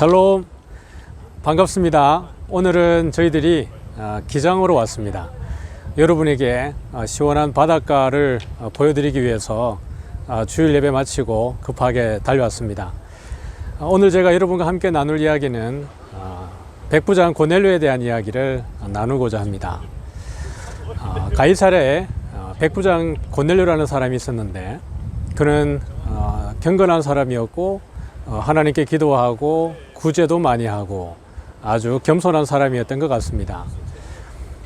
샬롬 반갑습니다. 오늘은 저희들이 아, 기장으로 왔습니다. 여러분에게 아, 시원한 바닷가를 아, 보여드리기 위해서 아, 주일 예배 마치고 급하게 달려왔습니다. 아, 오늘 제가 여러분과 함께 나눌 이야기는 아, 백부장 고넬료에 대한 이야기를 아, 나누고자 합니다. 아, 가이사랴에 아, 백부장 고넬료라는 사람이 있었는데 그는 어, 경건한 사람이었고 어, 하나님께 기도하고 구제도 많이 하고 아주 겸손한 사람이었던 것 같습니다.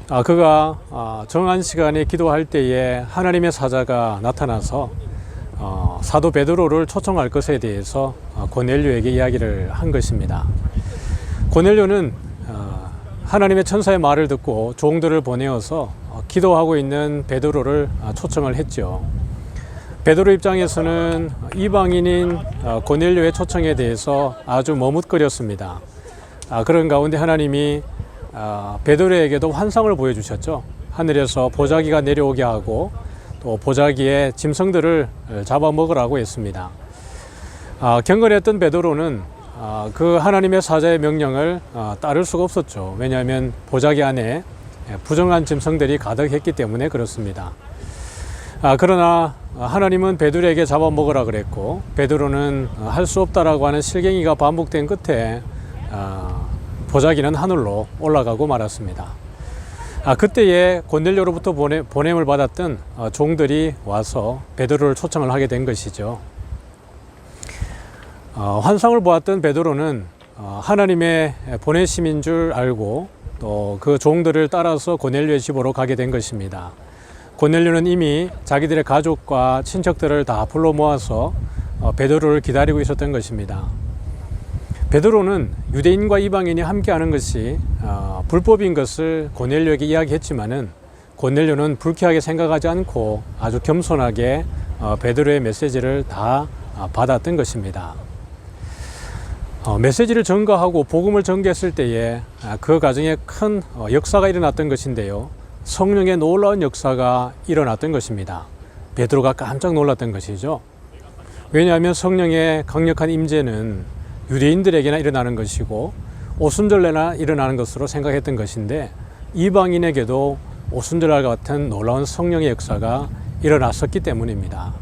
아, 그가 어, 정한 시간에 기도할 때에 하나님의 사자가 나타나서 어, 사도 베드로를 초청할 것에 대해서 어, 고넬료에게 이야기를 한 것입니다. 고넬료는 어, 하나님의 천사의 말을 듣고 종들을 보내어서 어, 기도하고 있는 베드로를 어, 초청을 했죠. 베드로 입장에서는 이방인인 어, 고넬료의 초청에 대해서 아주 머뭇거렸습니다. 아, 그런 가운데 하나님이 아, 베드로에게도 환상을 보여주셨죠. 하늘에서 보자기가 내려오게 하고 또 보자기에 짐승들을 잡아먹으라고 했습니다. 아, 경건했던 베드로는 아, 그 하나님의 사자의 명령을 아, 따를 수가 없었죠. 왜냐하면 보자기 안에 부정한 짐승들이 가득했기 때문에 그렇습니다. 아, 그러나 하나님은 베드로에게 잡아먹으라 그랬고 베드로는 할 수 없다라고 하는 실갱이가 반복된 끝에 아, 보자기는 하늘로 올라가고 말았습니다. 아, 그때에 곤넬료로부터 보내, 보냄을 받았던 어, 종들이 와서 베드로를 초청을 하게 된 것이죠. 어, 환상을 보았던 베드로는 어, 하나님의 보내심인 줄 알고 또 그 종들을 따라서 고넬료의 집으로 가게 된 것입니다. 고넬료는 이미 자기들의 가족과 친척들을 다 불러 모아서 어, 베드로를 기다리고 있었던 것입니다. 베드로는 유대인과 이방인이 함께하는 것이 어, 불법인 것을 고넬료에게 이야기했지만은 고넬료는 불쾌하게 생각하지 않고 아주 겸손하게 어, 베드로의 메시지를 다 어, 받았던 것입니다. 어, 메시지를 전가하고 복음을 전개했을 때에 아, 그 과정에 큰 어, 역사가 일어났던 것인데요. 성령의 놀라운 역사가 일어났던 것입니다. 베드로가 깜짝 놀랐던 것이죠. 왜냐하면 성령의 강력한 임재는 유대인들에게나 일어나는 것이고 오순절내나 일어나는 것으로 생각했던 것인데 이방인에게도 오순절날 같은 놀라운 성령의 역사가 일어났었기 때문입니다.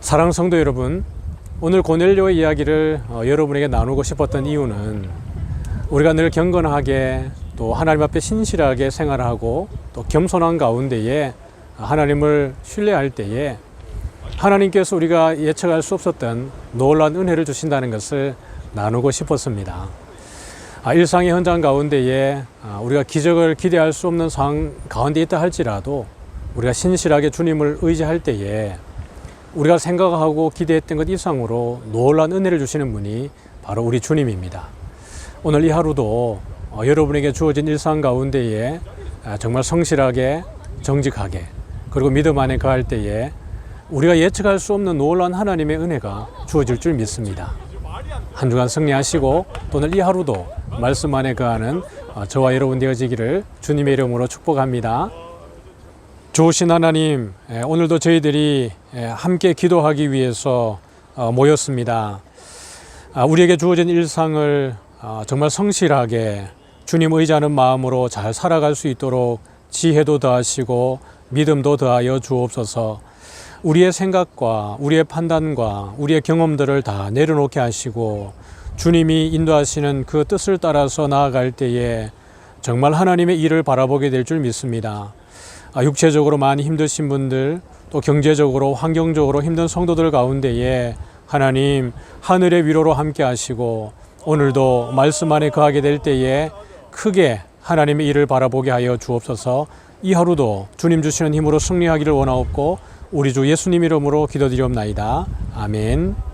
사랑 성도 여러분, 오늘 고넬료의 이야기를 어, 여러분에게 나누고 싶었던 이유는 우리가 늘 경건하게 또 하나님 앞에 신실하게 생활하고 또 겸손한 가운데에 하나님을 신뢰할 때에 하나님께서 우리가 예측할 수 없었던 놀라운 은혜를 주신다는 것을 나누고 싶었습니다. 아, 일상의 현장 가운데에 아, 우리가 기적을 기대할 수 없는 상황 가운데 있다 할지라도 우리가 신실하게 주님을 의지할 때에 우리가 생각하고 기대했던 것 이상으로 놀라운 은혜를 주시는 분이 바로 우리 주님입니다. 오늘 이 하루도 어, 여러분에게 주어진 일상 가운데에 아, 정말 성실하게 정직하게 그리고 믿음 안에 거할 때에 우리가 예측할 수 없는 놀라운 하나님의 은혜가 주어질 줄 믿습니다. 한 주간 승리하시고 또 오늘 이 하루도 말씀 안에 거하는 어, 저와 여러분 되어지기를 주님의 이름으로 축복합니다. 좋으신 하나님, 예, 오늘도 저희들이 예, 함께 기도하기 위해서 어, 모였습니다. 아, 우리에게 주어진 일상을 어, 정말 성실하게 주님 의지하는 마음으로 잘 살아갈 수 있도록 지혜도 더하시고 믿음도 더하여 주옵소서. 우리의 생각과 우리의 판단과 우리의 경험들을 다 내려놓게 하시고 주님이 인도하시는 그 뜻을 따라서 나아갈 때에 정말 하나님의 일을 바라보게 될 줄 믿습니다. 아, 육체적으로 많이 힘드신 분들 또 경제적으로 환경적으로 힘든 성도들 가운데에 하나님 하늘의 위로로 함께 하시고 오늘도 말씀 안에 거하게 될 때에 크게 하나님의 일을 바라보게 하여 주옵소서 이 하루도 주님 주시는 힘으로 승리하기를 원하옵고 우리 주 예수님 이름으로 기도드리옵나이다. 아멘.